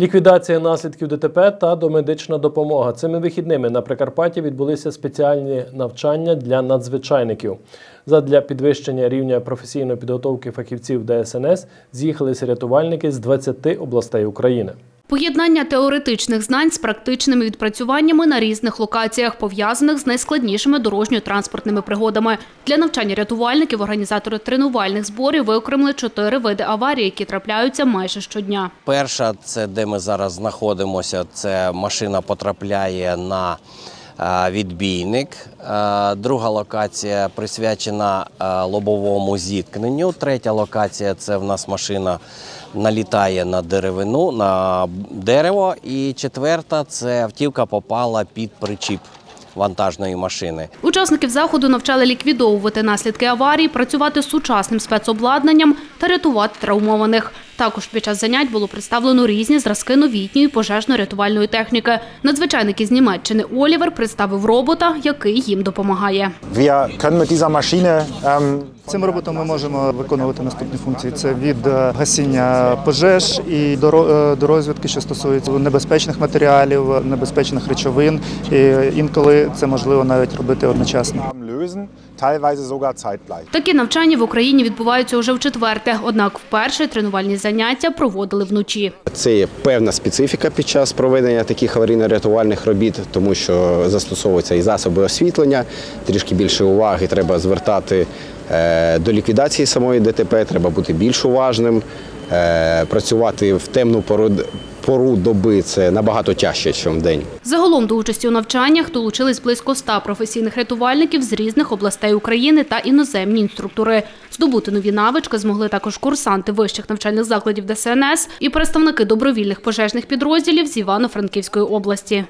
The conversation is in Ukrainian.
Ліквідація наслідків ДТП та домедична допомога. Цими вихідними на Прикарпатті відбулися спеціальні навчання для надзвичайників. Задля підвищення рівня професійної підготовки фахівців ДСНС з'їхалися рятувальники з 20 областей України. Поєднання теоретичних знань з практичними відпрацюваннями на різних локаціях, пов'язаних з найскладнішими дорожньо-транспортними пригодами. Для навчання рятувальників організатори тренувальних зборів виокремили чотири види аварій, які трапляються майже щодня. Перша, це де ми зараз знаходимося, це машина потрапляє на відбійник. Е, Друга локація присвячена е, лобовому зіткненню. Третя локація це в нас машина налітає на деревину, на дерево. І четверта це автівка попала під причіп вантажної машини. Учасників заходу навчали ліквідовувати наслідки аварій, працювати з сучасним спецобладнанням та рятувати травмованих. Також під час занять було представлено різні зразки новітньої пожежно-рятувальної техніки. Надзвичайник з Німеччини Олівер представив робота, який їм допомагає. Ähm, Цим роботом ми можемо виконувати наступні функції: це від е, гасіння пожеж і до е, до розвідки, що стосується небезпечних матеріалів, небезпечних речовин. І інколи це можливо навіть робити одночасно. Такі навчання в Україні відбуваються уже в четверте. Однак вперше тренувальні заняття проводили вночі. Це є певна специфіка під час проведення таких аварійно-рятувальних робіт, тому що застосовуються і засоби освітлення, трішки більше уваги треба звертати е, до ліквідації самої ДТП, треба бути більш уважним, е, працювати в темну пору, пору доби це набагато тяжче, ніж день. Загалом до участі у навчаннях долучились близько ста професійних рятувальників з різних областей України та іноземні інструктори. Здобути нові навички змогли також курсанти вищих навчальних закладів ДСНС і представники добровільних пожежних підрозділів з Івано-Франківської області.